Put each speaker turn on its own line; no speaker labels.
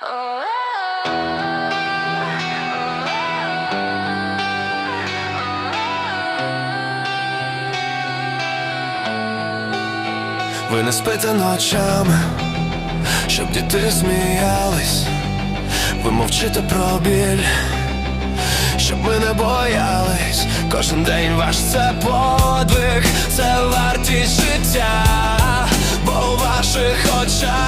Ви не спите ночами, щоб діти сміялись, ви мовчите про біль, щоб ми не боялись, кожен день ваш це подвиг, це вартість життя, бо у ваших очах